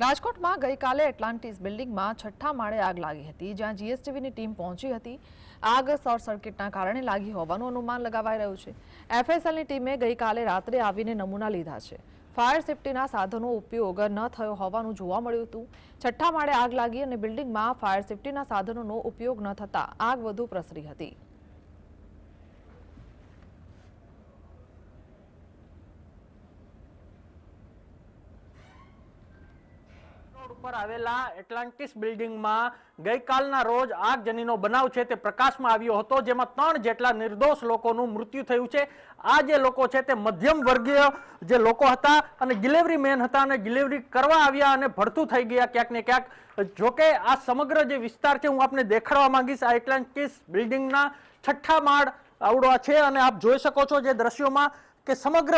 રાજકોટમાં ગઈકાલે એટલાન્ટિસ બિલ્ડિંગમાં છઠ્ઠા માળે આગ લાગી હતી, જ્યાં જીએસટીવીની ટીમ પહોંચી હતી. આગ શોર્ટ સર્કિટના કારણે લાગી હોવાનું અનુમાન લગાવાઈ રહ્યું છે. એફએસએલની ટીમે ગઈકાલે રાત્રે આવીને નમૂના લીધા છે. ફાયર સેફટીના સાધનો ઉપયોગ ન થયો હોવાનું જોવા મળ્યું હતું. છઠ્ઠા માળે આગ લાગી અને બિલ્ડિંગમાં ફાયર સેફટીના સાધનોનો ઉપયોગ ન થતાં આગ વધુ પ્રસરી હતી. ઉપર આવેલા એટલાન્ટિસ બિલ્ડિંગમાં ગઈકાલના રોજ આગજનીનો બનાવ છે તે પ્રકાશમાં આવ્યો હતો, જેમાં ત્રણ જેટલા નિર્દોષ લોકોનું મૃત્યુ થયું છે. આ જે લોકો છે તે મધ્યમ વર્ગીય જે લોકો હતા અને ડિલિવરી મેન હતા અને ડિલિવરી કરવા આવ્યા અને ભડથું થઈ ગયા ક્યાંક ને ક્યાંક. જોકે આ સમગ્ર જે વિસ્તાર છે હું આપને દેખાડવા માંગીશ, આ એટલાન્ટિસ બિલ્ડિંગના છઠ્ઠા માળ આવડો છે અને આપ જોઈ શકો છો જે દ્રશ્યોમાં કે સમગ્ર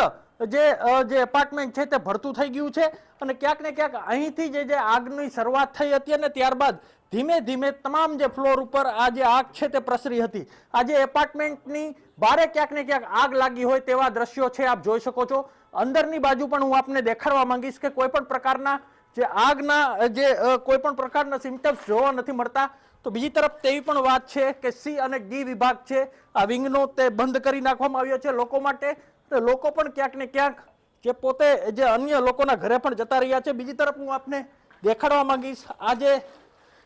જે જે એપાર્ટમેન્ટ છે તે ભરતું થઈ ગયું છે અને ક્યાંક ને ક્યાંક અહીંથી જે જે આગની શરૂઆત થઈ હતી અને ત્યારબાદ ધીમે ધીમે તમામ જે ફ્લોર ઉપર આ જે આગ છે તે પ્રસરી હતી. આ જે એપાર્ટમેન્ટની બારે ક્યાંક ને ક્યાંક આગ લાગી હોય તેવા દ્રશ્યો છે, આપ જોઈ શકો છો. અંદરની બાજુ પણ હું આપને દેખાડવા માંગીશ કે કોઈ પણ પ્રકારના જે આગના જે કોઈ પણ પ્રકારના સિમ્ટમ્સ જોવા નથી મળતા. તો બીજી તરફ તેવી પણ વાત છે કે સી અને ડી વિભાગ છે, આ વિંગનો તે બંધ કરી નાખવામાં આવ્યો છે. લોકો માટે તો લોકો પણ ક્યાંક ને ક્યાંક જે પોતે, જે અન્ય લોકોના ઘરે પણ જતા રહ્યા છે. બીજી તરફ હું આપને દેખાડવા માંગીશ આ જે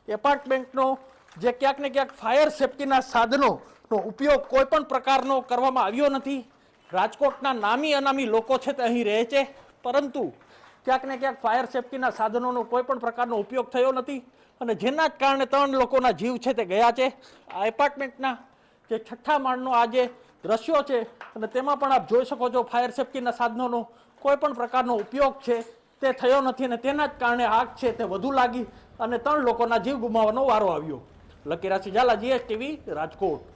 એપાર્ટમેન્ટનો જે ક્યાંક ને ક્યાંક ફાયર સેફટીના સાધનોનો ઉપયોગ કોઈ પણ પ્રકારનો કરવામાં આવ્યો નથી. રાજકોટના નામી અનામી લોકો છે તે અહીં રહે છે. પરંતુ ક્યાંક ને ક્યાંક ફાયર સેફટીના સાધનોનો કોઈ પણ પ્રકારનો ઉપયોગ થયો નથી અને જેના કારણે ત્રણ લોકોના જીવ છે તે ગયા છે. આ એપાર્ટમેન્ટના જે છઠ્ઠા માળનો આ જે દ્રશ્યો છે. અને તેમાં પણ આપ જોઈ શકો છો ફાયર સેફ્ટીના સાધનોનો કોઈ પણ પ્રકારનો ઉપયોગ છે. તે થયો નથી અને તેના જ કારણે આગ છે તે વધુ લાગી અને ત્રણ લોકોના જીવ ગુમાવવાનો વારો આવ્યો. લકીરાસી ઝાલા જીએસટીવી રાજકોટ.